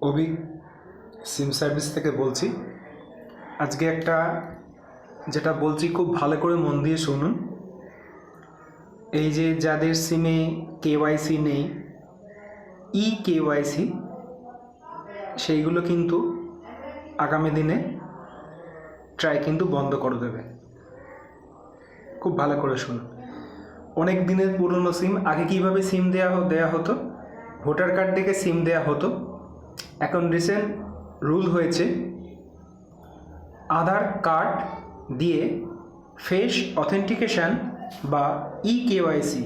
অভিক সিম service থেকে বলছি। আজকে একটা যেটা বলছি খুব ভালো করে মন দিয়ে শুনুন। এই যে যাদের সিমে কেওয়াইসি নেই, ই কেওয়াইসি সেইগুলো কিন্তু আগামী দিনে ট্রাই কিন্তু বন্ধ করে দেবে। খুব ভালো করে শুনুন। অনেক দিনের পুরনো সিম, আগে কীভাবে সিম দেওয়া দেওয়া হতো? ভোটার কার্ড থেকে সিম দেওয়া হতো? এখন রিসেন্ট রুল হয়েছে, আধার কার্ড দিয়ে ফেস অথেন্টিকেশন বা ই কেওয়াইসি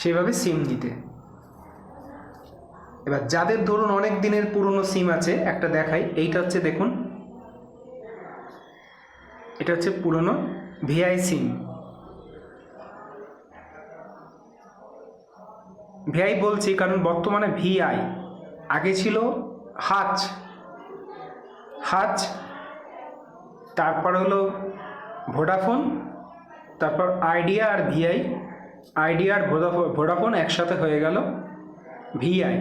সেভাবে সিম নিতে। এবার যাদের ধরুন অনেক দিনের পুরনো সিম আছে, একটা দেখাই, এইটা হচ্ছে দেখুন, এটা হচ্ছে পুরনো ভিআই সিম ভিআই বলছি কারণ বর্তমানে ভিআই আগে ছিল হাচ হাচ তারপর হলো ভোডাফোন, তারপর আইডিয়া আর ভিআই। আইডিয়া আর ভোডাফোন ভোডাফোন একসাথে হয়ে গেল ভিআই।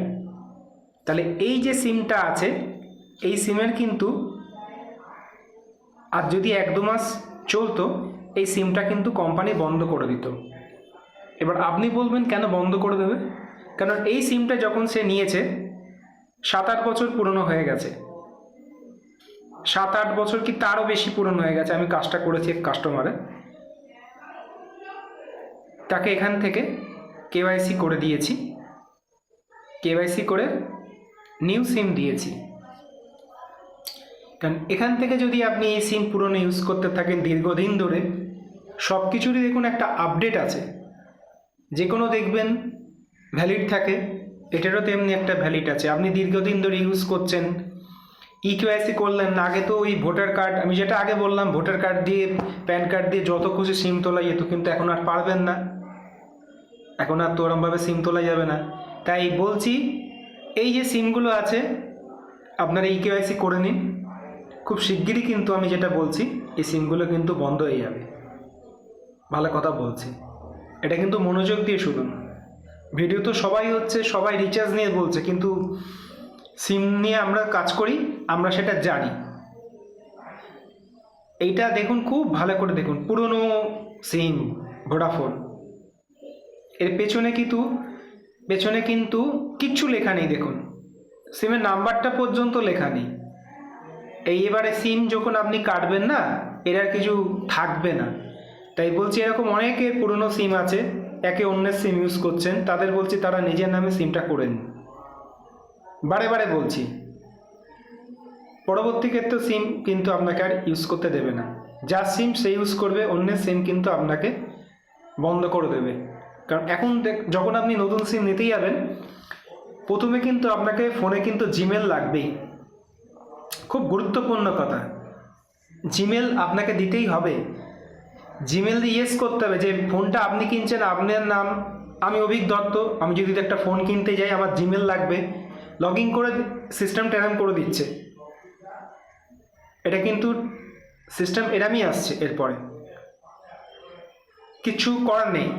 তাহলে এই যে সিমটা আছে, এই সিমের কিন্তু আর যদি এক দু মাস চলতো, এই সিমটা কিন্তু কোম্পানি বন্ধ করে দিত। এবার আপনি বলবেন কেন বন্ধ করে দেবে? কারণ এই সিমটা যখন সে নিয়েছে সাত আট বছর পুরনো হয়ে গেছে। সাত আট বছর কি তারও বেশি পুরনো হয়ে গেছে? আমি কাজটা করেছি এক কাস্টমারে তাকে এখান থেকে কেওয়াইসি করে দিয়েছি। কেওয়াইসি করে নিউ সিম দিয়েছি। কারণ এখান থেকে যদি আপনি এই সিম পুরনো ইউজ করতে থাকেন দীর্ঘদিন ধরে সব কিছুরই দেখুন একটা আপডেট আছে। যে কোনো দেখবেন ভ্যালিড থাকে। এটারও তেমনি একটা ভ্যালিড আছে। আপনি দীর্ঘদিন ধরে ইউজ করছেন। ইকিউআইসি করলেন না, আগে তো ওই ভোটার কার্ড আমি যেটা আগে বললাম, ভোটার কার্ড দিয়ে প্যান কার্ড দিয়ে যত খুশি সিম তোলা যেত কিন্তু এখন আর পারবেন না। এখন আর তো ওরমভাবে সিম তোলা যাবে না। তাই বলছি, এই যে সিমগুলো আছে, আপনারা ইকিউআইসি করে নিন। খুব শিগগিরই কিন্তু আমি যেটা বলছি, এই সিমগুলো কিন্তু বন্ধ হয়ে যাবে। ভালো কথা বলছি। এটা কিন্তু মনোযোগ দিয়ে শুনুন। ভিডিও তো সবাই হচ্ছে, সবাই রিচার্জ নিয়ে বলছে, কিন্তু সিম নিয়ে আমরা কাজ করি, আমরা সেটা জানি। এইটা দেখুন খুব ভালো করে দেখুন, পুরনো সিম ভোডাফোন এর পেছনে কিন্তু পেছনে কিন্তু কিচ্ছু লেখা নেই দেখুন। সিমের নাম্বারটা পর্যন্ত লেখা নেই। এই এবারে সিম যখন আপনি কাটবেন না, এর আর কিছু থাকবে না। তাই বলছি এরকম অনেকের পুরনো সিম আছে। একে অন্যের সিম ইউজ করছেন, তাদের বলছি তারা নিজের নামে সিমটা করে নিন। বারে বারে বলছি। পরবর্তী ক্ষেত্রে সিম কিন্তু আপনাকে আর ইউজ করতে দেবে না। যার সিম সে ইউজ করবে, অন্যের সিম কিন্তু আপনাকে বন্ধ করে দেবে। কারণ এখন যখন আপনি নতুন সিম নিতেই যাবেন, প্রথমে কিন্তু আপনাকে ফোনে কিন্তু জিমেল লাগবেই। খুব গুরুত্বপূর্ণ কথা। জিমেল আপনাকে দিতেই হবে। জিমেল দিয়ে ইয়েস করতে হবে যে ফোনটা আপনি কিনছেন, আপনার নাম, আমি অভিক দত্ত, আমি যদি একটা ফোন কিনতে যাই, আমার জিমেল লাগবে লগ ইন করে সিস্টেম এরম করে দিচ্ছে। এটা কিন্তু সিস্টেম এরামই আসছে এরপরে। কিছু করার নেই,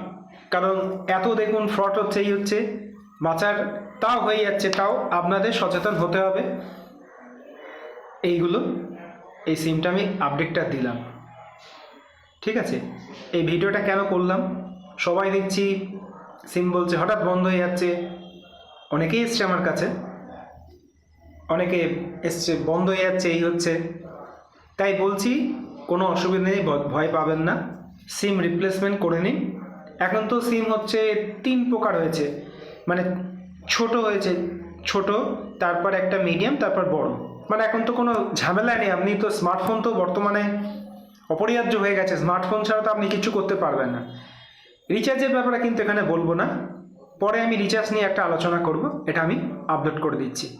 কারণ এত দেখুন ফ্রড হচ্ছে, এই হচ্ছে বাঁচার তাও হয়ে যাচ্ছে, তাও আপনাদের সচেতন হতে হবে। এইগুলো, এই সিমটা আমি আপডেটটা দিলাম। ঠিক আছে? এই ভিডিওটা কেন করলাম? সবাই দেখছি, সিম বলছে, হঠাৎ বন্ধ হয়ে যাচ্ছে। অনেকেই এসছে আমার কাছে। অনেকে এসছে, বন্ধ হয়ে যাচ্ছে, এই হচ্ছে। তাই বলছি, কোনো অসুবিধা নেই ভয় পাবেন না। সিম রিপ্লেসমেন্ট করে নিন এখন তো সিম হচ্ছে তিন প্রকার হয়েছে। মানে ছোট হয়েছে, ছোট, তারপর একটা মিডিয়াম তারপর বড়। মানে এখন তো কোনো ঝামেলা নেই। আপনি তো স্মার্টফোন তো বর্তমানে অপরিহার্য হয়ে গেছে। স্মার্টফোন ছাড়া তো আপনি কিছু করতে পারবেন না। রিচার্জের ব্যাপারে কিন্তু এখানে বলব না। পরে আমি রিচার্জ নিয়ে একটা আলোচনা করব। এটা আমি আপলোড করে দিচ্ছি।